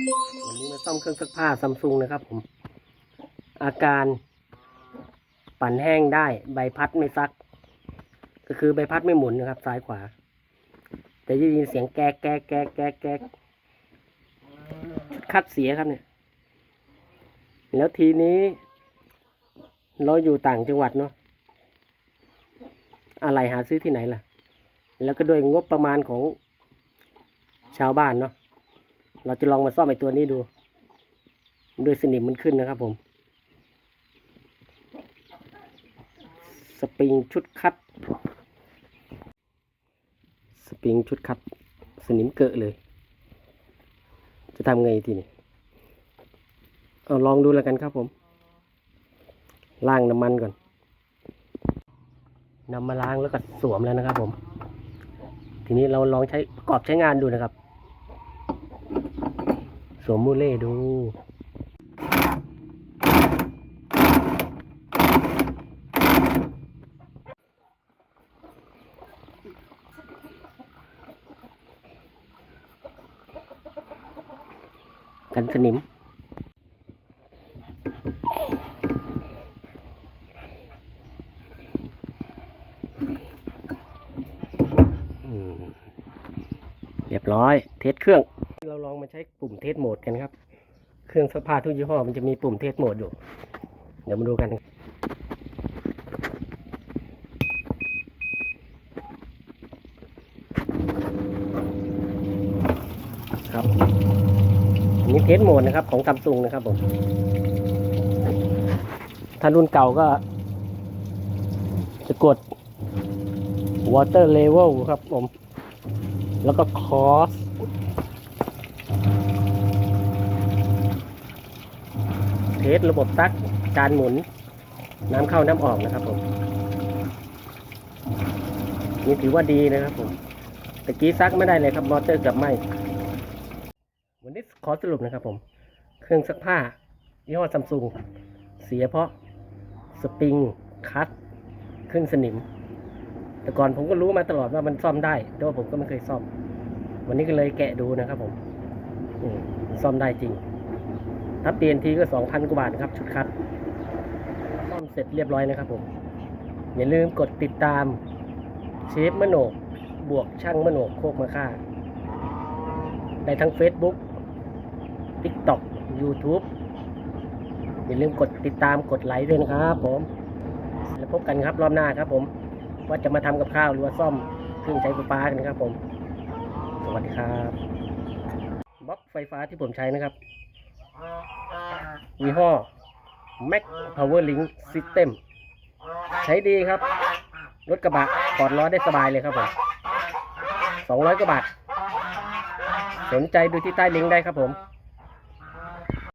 วันนี้มาซ่อมเครื่องซักผ้าซัมซุงนะครับผม อาการปั่นแห้งได้ใบพัดไม่ซัก ก็คือใบพัดไม่หมุนนะครับ ซ้ายขวา แต่จะได้ยินเสียงแก๊กแก๊กแก๊กแก๊กแก๊กชุดคัดเสียครับเนี่ย แล้วทีนี้ เราอยู่ต่างจังหวัดเนาะอะไรหาซื้อที่ไหนล่ะ แล้วก็โดยงบประมาณของชาวบ้านเนาะ เราจะลองมาซ่อมไอ้ตัวนี้ดูด้วยสนิมมันขึ้นนะครับผม สปริงชุดคัด สปริงชุดคัด สนิมเกอะเลย จะทำไงทีนี้เอาลองดูแล้วกันครับผมล้างน้ำมันก่อนนำมาล้างแล้วก็สวมแล้วนะครับผม ทีนี้เราลองใช้ประกอบใช้งานดูนะครับ วมมูเล่ดูกันสนิมเรียบร้อย เทสเครื่อง ใช้ปุ่มเทสโหมดกันครับ เครื่องซักผ้าทุกยี่ห้อมันจะมีปุ่มเทสโหมดอยู่ เดี๋ยวมาดูกัน ครับอันนี้เทสโหมดนะครับของซัมซุงนะครับผมถ้ารุ่นเก่าก็ จะกด water level ครับผม แล้วก็ cross เท สระบบซักการหมุนน้ำเข้าน้ำออกนะครับผมนี่ถือว่าดีนะครับผมตะกี้ซักไม่ได้เลยครับมอเตอร์เกับไหมวันนี้ขอสรุปนะครับผม เครื่องซักผ้ายี่ห้อซัมซุงเสียเพราะสปริงคัตขึ้นสนิม แต่ก่อนผมก็รู้มาตลอดว่ามันซ่อมได้แต่ว่าผมก็ไม่เคยซ่อม วันนี้ก็เลยแกะดูนะครับผมซ่อมได้จริง ถ้าเปลี่ยนทีก็สองพันกว่าบาทครับชุดคัดซ่อมเสร็จเรียบร้อยนะครับผม อย่าลืมกดติดตามเชฟมโนกบวกช่างมโนกโคกมาค่าได้ทั้ง Facebook TikTok YouTube อย่าลืมกดติดตามกดไลค์ด้วยนะครับผม แล้วพบกันครับรอบหน้าครับผม ว่าจะมาทำกับข้าวหรือว่าซ่อมเครื่องใช้ไฟฟ้ากันครับผม สวัสดีครับบล็อกไฟฟ้าที่ผมใช้นะครับ ยี่ห้อ Mac Power Link System ใช้ดีครับ รถกระบะปลอดล้อได้สบายเลยครับผม200กว่าบาท สนใจดูที่ใต้ลิงก์ได้ครับผม